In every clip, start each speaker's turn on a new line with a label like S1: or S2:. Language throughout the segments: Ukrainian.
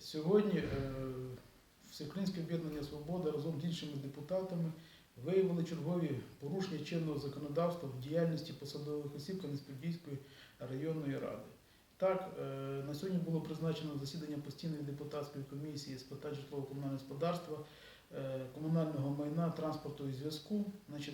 S1: Сьогодні е, Всеукраїнське об'єднання Свобода разом з іншими депутатами виявили чергові порушення чинного законодавства в діяльності посадових осіб Кам'янець-Подільської районної ради. Так, е, на сьогодні було призначено засідання постійної депутатської комісії з питань житлово-комунального господарства, комунального майна, транспорту і зв'язку,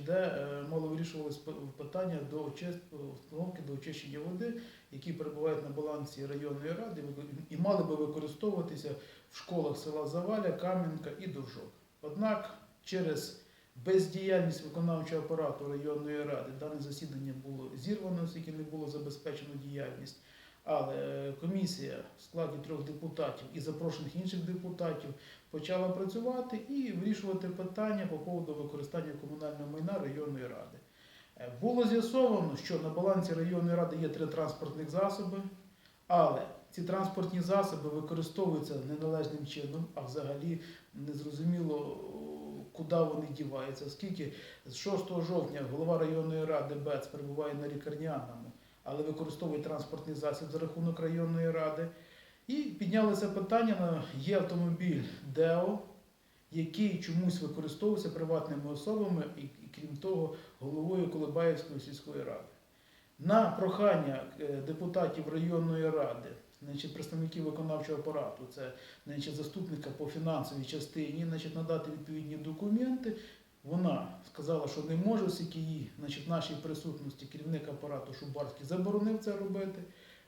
S1: де е, мало вирішувалось п- питання до очис- установки до очищення води, які перебувають на балансі районної ради і мали би використовуватися в школах села Заваля, Кам'янка і Довжок. Однак через бездіяльність виконавчого апарату районної ради дане засідання було зірвано, оскільки не було забезпечено діяльність. Але е, комісія в складі трьох депутатів і запрошених інших депутатів почала працювати і вирішувати питання по поводу використання комунального майна районної ради. Е, Було з'ясовано, що на балансі районної ради є три транспортних засоби, але ці транспортні засоби використовуються неналежним чином, а взагалі незрозуміло, куди вони діваються, оскільки з 6 жовтня голова районної ради БЕЦ перебуває на лікарняному, але використовує транспортний засіб за рахунок районної ради. І піднялося питання на є автомобіль ДЕО, який чомусь використовується приватними особами і, крім того, головою Колобаївської сільської ради. На прохання е, депутатів районної ради, значить, представників виконавчого апарату, це значить, заступника по фінансовій частині, значить, надати відповідні документи. Вона сказала, що не може, оскільки їй, значить, нашій присутності керівник апарату Шубарський заборонив це робити.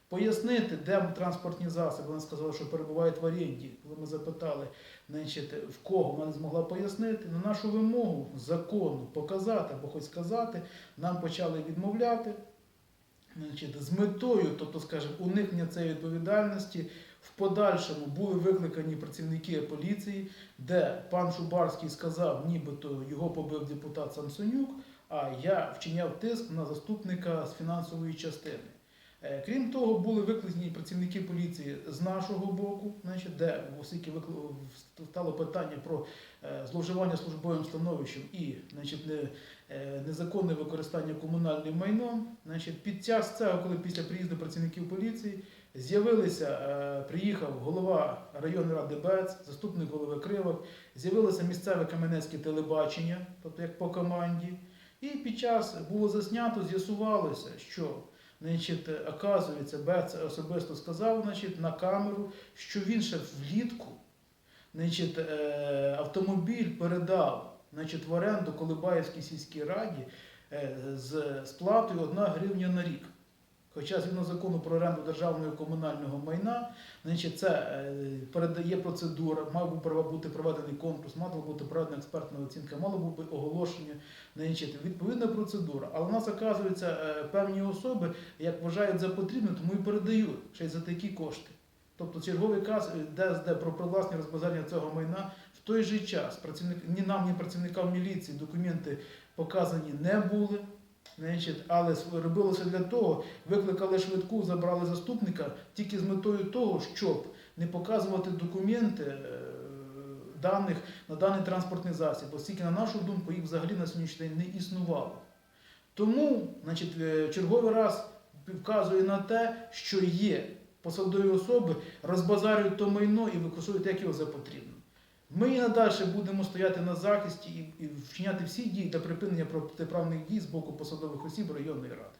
S1: Пояснити, де транспортні засоби, вона сказала, що перебувають в оренді. Коли ми запитали, значить, в кого вона не змогла пояснити, на нашу вимогу закону показати або хоч сказати, нам почали відмовляти. Значить, з метою, тобто, скажімо, уникнення цієї відповідальності, в подальшому були викликані працівники поліції, де пан Шубарський сказав, нібито його побив депутат Самсонюк, а я вчиняв тиск на заступника з фінансової частини. Е, Крім того, були викликані працівники поліції з нашого боку, значить, де оскільки стало питання про е, зловживання службовим становищем і значить, е, незаконне використання комунальним майном. Значить, під час цього, коли після приїзду працівників поліції з'явилися, приїхав голова районної ради БЕЦ, заступник голови Кривок, з'явилося місцеве кам'янецьке телебачення, тобто як по команді. І під час було заснято, з'ясувалося, що значить, оказується, це особисто сказав значить, на камеру, що він ще влітку значить, е, автомобіль передав значить, в оренду Колибаївській сільській раді е, з сплатою 1 гривня на рік. Хоча згідно закону про оренду державного і комунального майна, значить, це е, передає процедура, мав би бути проведений конкурс, мала бути проведена експертна оцінка, мало бути оголошення, значить, відповідна процедура. Але в нас оказується е, певні особи, як вважають за потрібне, тому і передають ще й за такі кошти. Тобто черговий каз ДСД про привласнення розбазарення цього майна в той же час працівник ні нам, ні працівникам міліції документи показані не були. Значить, але робилося для того, викликали швидку, забрали заступника тільки з метою того, щоб не показувати документи е, даних на даний транспортний засіб, оскільки, на нашу думку, їх взагалі на сьогоднішній день не існувало. Тому, значить, е, черговий раз вказує на те, що є посадові особи, розбазарюють то майно і використовують як його за потрібно. Ми і надалі будемо стояти на захисті і, вчиняти всі дії для припинення протиправних дій з боку посадових осіб районної ради.